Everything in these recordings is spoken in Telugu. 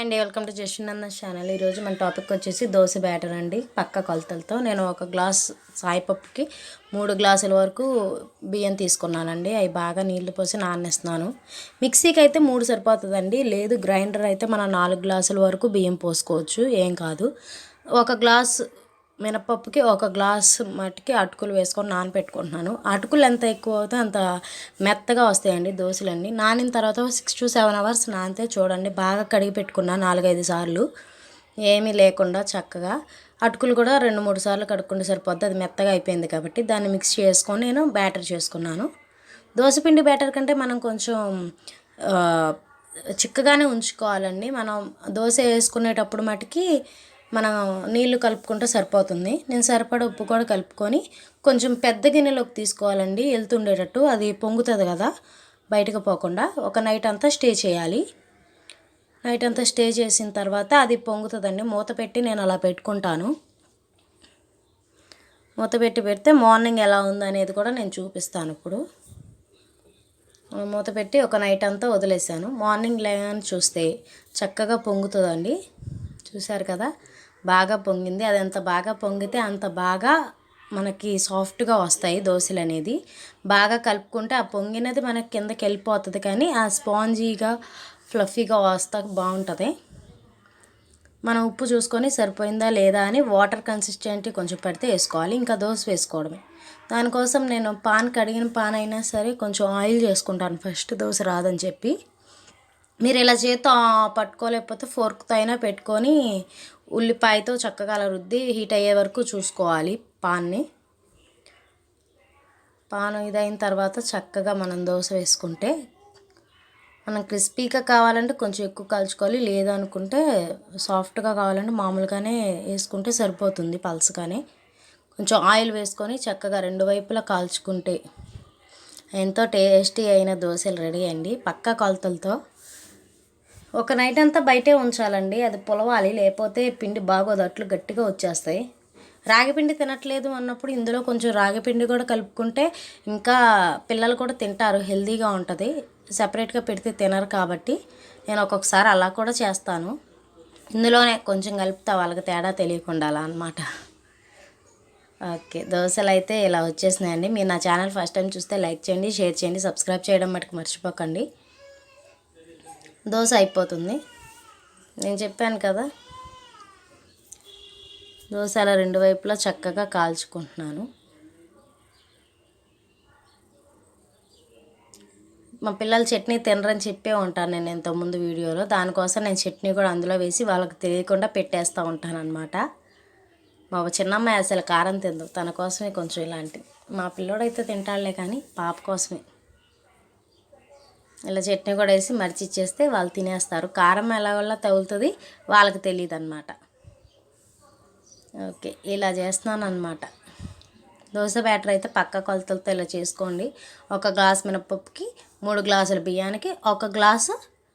అండ్ వెల్కమ్ టు జస్టినంద ఛానల్. ఈరోజు మన టాపిక్ వచ్చేసి దోశ బ్యాటర్ అండి. పక్క కొలతలతో నేను ఒక గ్లాస్ సాయిపప్పుకి మూడు గ్లాసుల వరకు బియ్యం తీసుకున్నానండి. అవి బాగా నీళ్ళు పోసి నానేస్తున్నాను. మిక్సీకి అయితే మూడు సరిపోతుందండి. లేదు గ్రైండర్ అయితే మనం నాలుగు గ్లాసుల వరకు బియ్యం పోసుకోవచ్చు. ఏం కాదు. ఒక గ్లాస్ మినపప్పుకి ఒక గ్లాస్ మట్టికి అటుకులు వేసుకొని నానపెట్టుకుంటున్నాను. అటుకులు ఎంత ఎక్కువ అవుతే అంత మెత్తగా వస్తాయండి దోశలన్నీ. నానిన తర్వాత సిక్స్ టు సెవెన్ అవర్స్ నానితే చూడండి బాగా కడిగి పెట్టుకున్నాను నాలుగైదు సార్లు. ఏమీ లేకుండా చక్కగా అటుకులు కూడా రెండు మూడు సార్లు కడుక్కుంటే సరిపోద్ది. అది మెత్తగా అయిపోయింది కాబట్టి దాన్ని మిక్స్ చేసుకొని నేను బ్యాటర్ చేసుకున్నాను. దోశపిండి బ్యాటర్ కంటే మనం కొంచెం చిక్కగానే ఉంచుకోవాలండి. మనం దోశ వేసుకునేటప్పుడు మటుకి మనం నీళ్ళు కలుపుకుంటే సరిపోతుంది. నేను సరిపడ ఉప్పు కూడా కలుపుకొని కొంచెం పెద్ద గిన్నెలోకి తీసుకోవాలండి. వెళ్తుండేటట్టు అది పొంగుతుంది కదా బయటకు పోకుండా. ఒక నైట్ అంతా స్టే చేయాలి. నైట్ అంతా స్టే చేసిన తర్వాత అది పొంగుతుందండి. మూత పెట్టి నేను అలా పెట్టుకుంటాను. మూత పెట్టి పెడితే మార్నింగ్ ఎలా ఉందనేది కూడా నేను చూపిస్తాను ఇప్పుడు. మూత పెట్టి ఒక నైట్ అంతా వదిలేసాను. మార్నింగ్ లేని చూస్తే చక్కగా పొంగుతుందండి. చూశారు కదా? బాగా పొంగింది. అది ఎంత బాగా పొంగితే అంత బాగా మనకి సాఫ్ట్గా వస్తాయి దోశలు అనేది. బాగా కలుపుకుంటే ఆ పొంగినది మనకి కిందకి వెళ్ళిపోతుంది కానీ ఆ స్పాంజీగా ఫ్లఫీగా వస్తా బాగుంటుంది. మనం ఉప్పు చూసుకొని సరిపోయిందా లేదా అని వాటర్ కన్సిస్టెంటీ కొంచెం పెడితే వేసుకోవాలి. ఇంకా దోశ వేసుకోవడమే. దానికోసం నేను పాన్ కడిగిన పాన్ అయినా సరే కొంచెం ఆయిల్ చేసుకుంటాను ఫస్ట్. దోశ రాదని చెప్పి. మీరు ఇలా చేత్తో పట్టుకోలేకపోతే ఫోర్క్తో అయినా పెట్టుకొని ఉల్లిపాయతో చక్కగా అలా రుద్ది హీట్ అయ్యే వరకు చూసుకోవాలి పాన్ని. పాన్ ఇదైన తర్వాత చక్కగా మనం దోశ వేసుకుంటే మనం క్రిస్పీగా కావాలంటే కొంచెం ఎక్కువ కాల్చుకోవాలి. లేదనుకుంటే సాఫ్ట్గా కావాలంటే మామూలుగానే వేసుకుంటే సరిపోతుంది పల్సగానే కొంచెం ఆయిల్ వేసుకొని చక్కగా రెండు వైపులా కాల్చుకుంటే ఎంతో టేస్టీ అయిన దోశలు రెడీ అండి. పక్క కొలతలతో ఒక నైట్ అంతా బయటే ఉంచాలండి. అది పులవాలి లేకపోతే పిండి బాగోదు అట్లు గట్టిగా వచ్చేస్తాయి. రాగిపిండి తినట్లేదు అన్నప్పుడు ఇందులో కొంచెం రాగిపిండి కూడా కలుపుకుంటే ఇంకా పిల్లలు కూడా తింటారు హెల్తీగా ఉంటుంది. సపరేట్గా పెడితే తినరు కాబట్టి నేను ఒక్కొక్కసారి అలా కూడా చేస్తాను. ఇందులోనే కొంచెం కలుపుతా వాళ్ళకి తేడా తెలియకుండా అలా అనమాట ఓకే దోశలు అయితే ఇలా వచ్చేసినాయండి. మీరు నా ఛానల్ ఫస్ట్ టైం చూస్తే లైక్ చేయండి షేర్ చేయండి సబ్స్క్రైబ్ చేయడం మటుకు మర్చిపోకండి. దోశ అయిపోతుంది. నేను చెప్పాను కదా దోశ అలా రెండు వైపులా చక్కగా కాల్చుకుంటున్నాను. మా పిల్లలు చట్నీ తినరని చెప్పే ఉంటాను నేను ఇంతకుముందు వీడియోలో. దానికోసం నేను చట్నీ కూడా అందులో వేసి వాళ్ళకి తెలియకుండా పెట్టేస్తూ ఉంటాను అనమాట మా చిన్నమ్మాయి అసలు కారం తిందు తన కోసమే కొంచెం ఇలాంటి మా పిల్లోడైతే తింటాడులే కానీ పాప కోసమే. ఇలా చట్నీ కూడా వేసి మరిచి ఇచ్చేస్తే వాళ్ళు తినేస్తారు. కారం ఎలా వల్ల తగులుతుంది వాళ్ళకి తెలియదు అనమాట ఓకే ఇలా చేస్తున్నాను అనమాట దోశ బ్యాటర్ అయితే పక్క కొలతలతో ఇలా చేసుకోండి. ఒక గ్లాస్ మినపప్పుకి మూడు గ్లాసుల బియ్యానికి ఒక గ్లాసు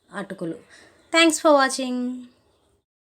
అటుకులు. Thanks for watching